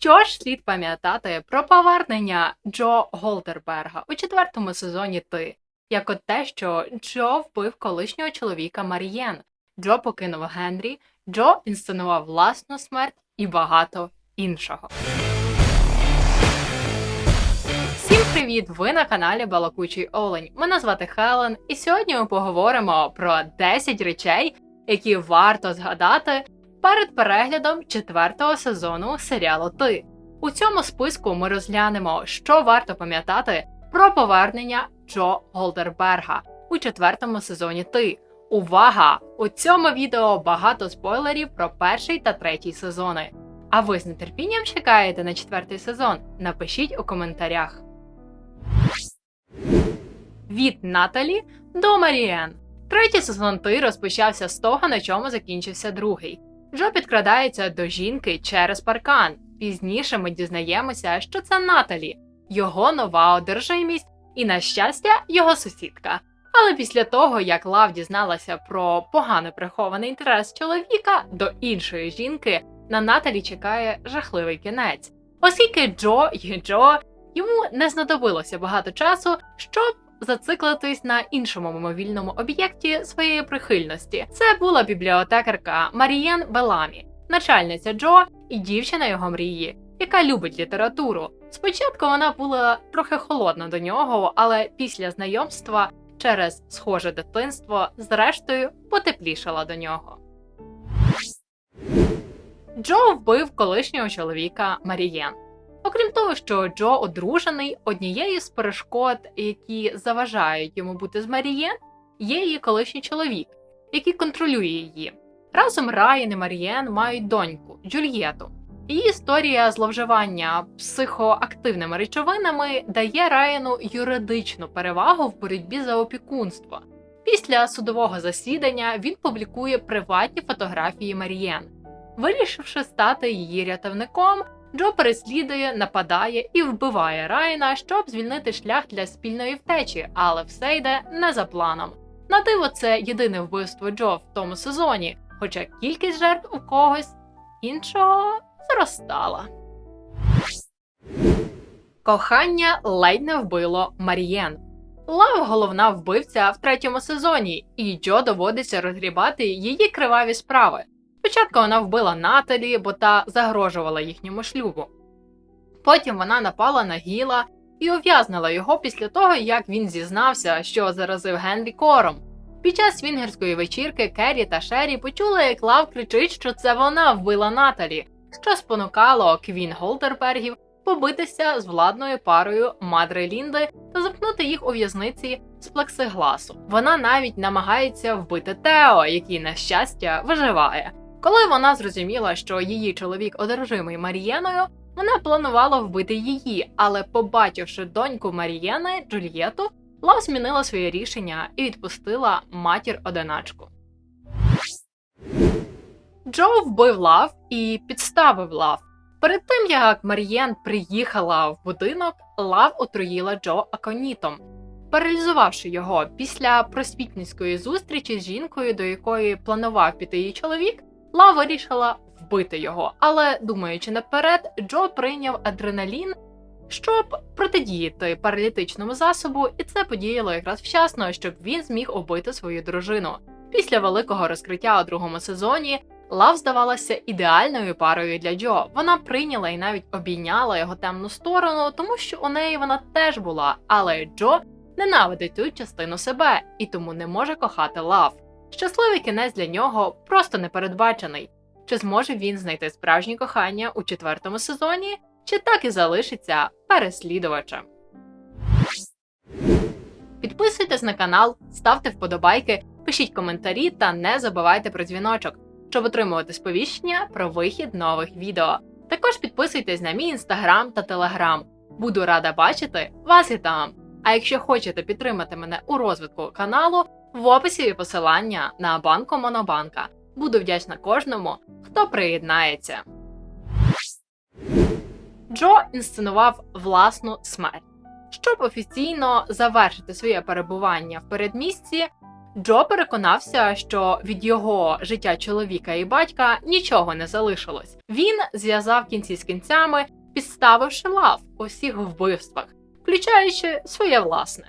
Що ж слід пам'ятати про повернення Джо Голдерберга у четвертому сезоні Ти, як от те, що Джо вбив колишнього чоловіка Марієн, Джо покинув Генрі, Джо інсценував власну смерть і багато іншого. Всім привіт! Ви на каналі Балакучий Олень. Мене звати Хелен, і сьогодні ми поговоримо про 10 речей, які варто згадати перед переглядом четвертого сезону серіалу Ти. У цьому списку ми розглянемо, що варто пам'ятати про повернення Джо Голдерберга у четвертому сезоні Ти. Увага! У цьому відео багато спойлерів про перший та третій сезони. А ви з нетерпінням чекаєте на четвертий сезон? Напишіть у коментарях. Від Наталі до Маріен. Третій сезон Ти розпочався з того, на чому закінчився другий. Джо підкрадається до жінки через паркан. Пізніше ми дізнаємося, що це Наталі, його нова одержимість і, на щастя, його сусідка. Але після того, як Лав дізналася про погано прихований інтерес чоловіка до іншої жінки, на Наталі чекає жахливий кінець, оскільки Джо є Джо, йому не знадобилося багато часу, щоб зациклитись на іншому мимовільному об'єкті своєї прихильності. Це була бібліотекарка Марієн Беламі, начальниця Джо і дівчина його мрії, яка любить літературу. Спочатку вона була трохи холодна до нього, але після знайомства через схоже дитинство, зрештою, потеплішала до нього. Джо вбив колишнього чоловіка Марієн. Окрім того, що Джо одружений, однією з перешкод, які заважають йому бути з Марієн, є її колишній чоловік, який контролює її. Разом Райан і Марієн мають доньку Джульєту. Її історія зловживання психоактивними речовинами дає Райану юридичну перевагу в боротьбі за опікунство. Після судового засідання він публікує приватні фотографії Марієн. Вирішивши стати її рятівником, Джо переслідує, нападає і вбиває Райана, щоб звільнити шлях для спільної втечі, але все йде не за планом. На диво, це єдине вбивство Джо в тому сезоні, хоча кількість жертв у когось іншого зростала. Кохання ледь не вбило Марієн. Лав головна вбивця в третьому сезоні, і Джо доводиться розгрібати її криваві справи. Спочатку вона вбила Наталі, бо та загрожувала їхньому шлюбу. Потім вона напала на Гіла і ув'язнила його після того, як він зізнався, що заразив Генрі кором. Під час свінгерської вечірки Керрі та Шері почули, як Лав кричить, що це вона вбила Наталі, що спонукало Квін Голдербергів побитися з владною парою Мадри Лінди та замкнути їх у в'язниці з плексигласу. Вона навіть намагається вбити Тео, який, на щастя, виживає. Коли вона зрозуміла, що її чоловік одержимий Марієною, вона планувала вбити її, але, побачивши доньку Марієни Джульєту, Лав змінила своє рішення і відпустила матір одиначку. Джо вбив Лав і підставив Лав. Перед тим як Марієн приїхала в будинок, Лав отруїла Джо аконітом, паралізувавши його після просвітницької зустрічі з жінкою, до якої планував піти її чоловік. Лав вирішила вбити його, але, думаючи наперед, Джо прийняв адреналін, щоб протидіяти паралітичному засобу, і це подіяло якраз вчасно, щоб він зміг убити свою дружину. Після великого розкриття у другому сезоні Лав здавалася ідеальною парою для Джо. Вона прийняла і навіть обійняла його темну сторону, тому що у неї вона теж була, але Джо ненавидить цю частину себе і тому не може кохати Лав. Щасливий кінець для нього просто непередбачений. Чи зможе він знайти справжнє кохання у четвертому сезоні, чи так і залишиться переслідувачем? Підписуйтесь на канал, ставте вподобайки, пишіть коментарі та не забувайте про дзвіночок, щоб отримувати сповіщення про вихід нових відео. Також підписуйтесь на мій інстаграм та телеграм. Буду рада бачити вас і там. А якщо хочете підтримати мене у розвитку каналу, в описі є посилання на банку Монобанка. Буду вдячна кожному, хто приєднається. Джо інсценував власну смерть. Щоб офіційно завершити своє перебування в передмісті, Джо переконався, що від його життя чоловіка і батька нічого не залишилось. Він зв'язав кінці з кінцями, підставивши лав у всіх вбивствах, включаючи своє власне.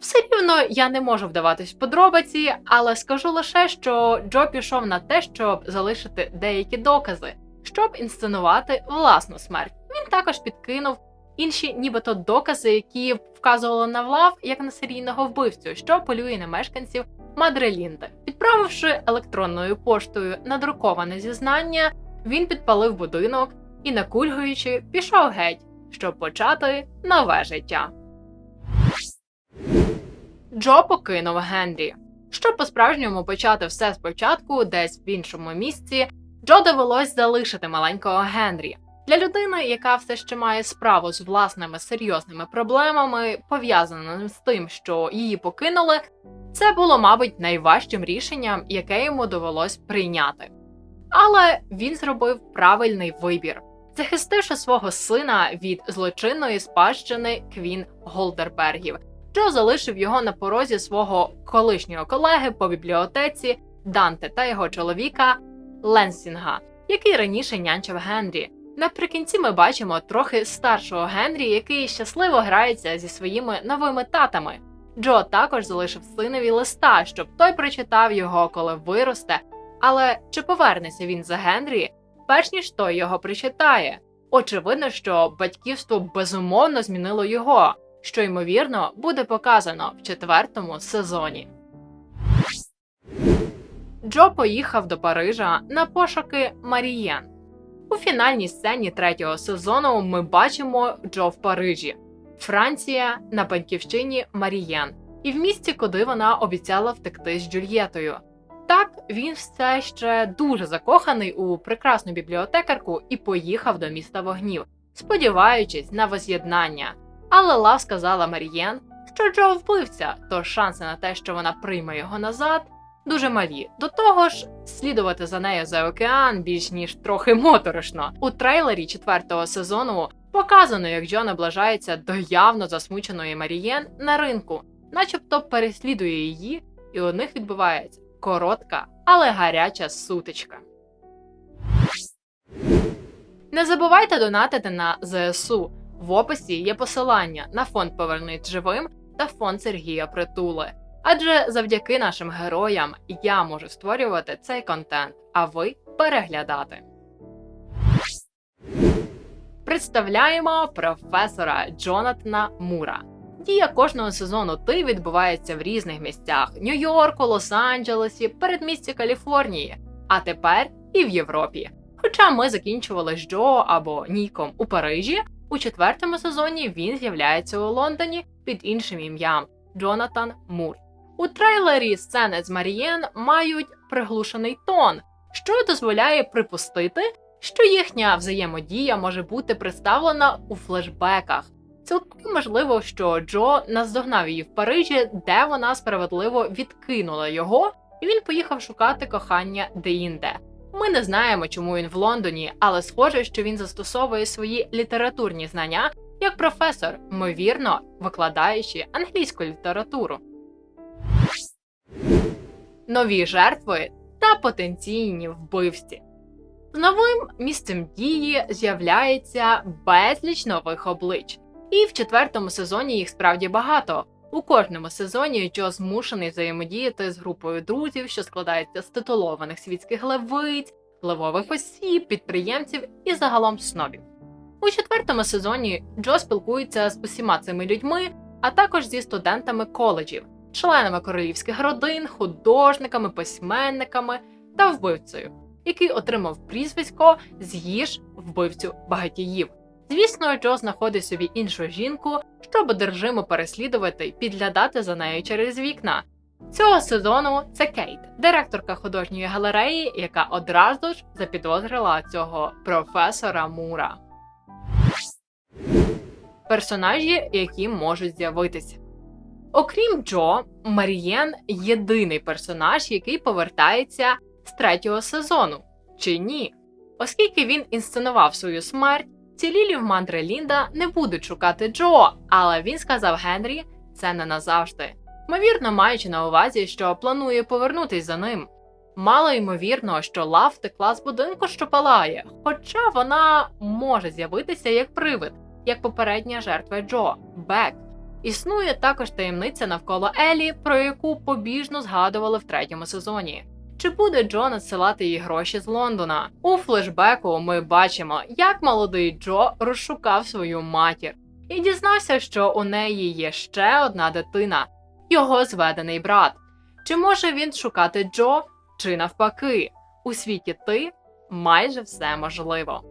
Все рівно я не можу вдаватись в подробиці, але скажу лише, що Джо пішов на те, щоб залишити деякі докази, щоб інсценувати власну смерть. Він також підкинув інші, нібито докази, які вказували на Влав як на серійного вбивцю, що полює на мешканців Мадрелінди. Відправивши електронною поштою надруковане зізнання, він підпалив будинок і, накульгуючи, пішов геть, щоб почати нове життя. Джо покинув Генрі. Щоб по-справжньому почати все спочатку, десь в іншому місці, Джо довелось залишити маленького Генрі. Для людини, яка все ще має справу з власними серйозними проблемами, пов'язаними з тим, що її покинули, це було, мабуть, найважчим рішенням, яке йому довелось прийняти. Але він зробив правильний вибір, захистивши свого сина від злочинної спадщини Квін Голдербергів. Джо залишив його на порозі свого колишнього колеги по бібліотеці Данте та його чоловіка Ленсінга, який раніше нянчив Генрі. Наприкінці ми бачимо трохи старшого Генрі, який щасливо грається зі своїми новими татами. Джо також залишив синові листа, щоб той прочитав його, коли виросте. Але чи повернеться він за Генрі, перш ніж той його прочитає? Очевидно, що батьківство безумовно змінило його, що ймовірно буде показано в четвертому сезоні. Джо поїхав до Парижа на пошуки Марієн. У фінальній сцені третього сезону ми бачимо Джо в Парижі, Франція на батьківщині Марієн, і в місті, куди вона обіцяла втекти з Джульєтою. Так, він все ще дуже закоханий у прекрасну бібліотекарку і поїхав до міста вогнів, сподіваючись на воз'єднання. Але Лав сказала Марієн, що Джо вбивця, тож шанси на те, що вона прийме його назад, дуже малі. До того ж, слідувати за нею за океан більш ніж трохи моторошно. У трейлері четвертого сезону показано, як Джо наближається до явно засмученої Марієн на ринку, начебто переслідує її, і у них відбувається коротка, але гаряча сутичка. Не забувайте донатити на ЗСУ. В описі є посилання на фонд Повернись живим та фонд Сергія Притули. Адже завдяки нашим героям я можу створювати цей контент, а ви переглядати. Представляємо професора Джонатана Мура. Дія кожного сезону ти відбувається в різних місцях: Нью-Йорку, Лос-Анджелесі, передмісті Каліфорнії, а тепер і в Європі. Хоча ми закінчували Джо або Ніком у Парижі, у четвертому сезоні він з'являється у Лондоні під іншим ім'ям Джонатан Мур. У трейлері сцени з Марієн мають приглушений тон, що дозволяє припустити, що їхня взаємодія може бути представлена у флешбеках. Цілком можливо, що Джо наздогнав її в Парижі, де вона справедливо відкинула його, і він поїхав шукати кохання деінде. Ми не знаємо, чому він в Лондоні, але схоже, що він застосовує свої літературні знання як професор, ймовірно, викладаючи англійську літературу. Нові жертви та потенційні вбивці. З новим місцем дії з'являється безліч нових облич, і в четвертому сезоні їх справді багато. У кожному сезоні Джо змушений взаємодіяти з групою друзів, що складається з титулованих світських левиць, впливових осіб, підприємців і загалом снобів. У четвертому сезоні Джо спілкується з усіма цими людьми, а також зі студентами коледжів, членами королівських родин, художниками, письменниками та вбивцею, який отримав прізвисько з'їж вбивцю багатіїв. Звісно, Джо знаходить собі іншу жінку, щоб одержимо переслідувати і підглядати за нею через вікна. Цього сезону це Кейт, директорка художньої галереї, яка одразу ж запідозрила цього професора Мура. Персонажі, які можуть з'явитися. Окрім Джо, Марієн єдиний персонаж, який повертається з третього сезону. Чи ні? Оскільки він інсценував свою смерть, цілілі в мандре Лінда не будуть шукати Джо, але він сказав Генрі це не назавжди. ймовірно маючи на увазі, що планує повернутись за ним. Мало ймовірно, що Лав втекла з будинку, що палає, хоча вона може з'явитися як привид, як попередня жертва Джо Бек. Існує також таємниця навколо Елі, про яку побіжно згадували в третьому сезоні. Чи буде Джо надсилати їй гроші з Лондона? У флешбеку ми бачимо, як молодий Джо розшукав свою матір і дізнався, що у неї є ще одна дитина, його зведений брат. Чи може він шукати Джо, чи навпаки? У світі ти майже все можливо.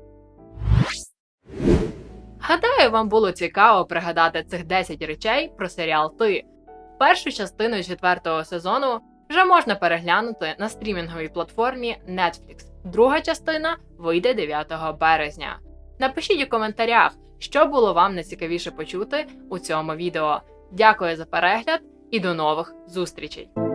Гадаю, вам було цікаво пригадати цих 10 речей про серіал Ти. Першу частину четвертого сезону вже можна переглянути на стрімінговій платформі Netflix. Друга частина вийде 9 березня. Напишіть у коментарях, що було вам найцікавіше почути у цьому відео. Дякую за перегляд і до нових зустрічей!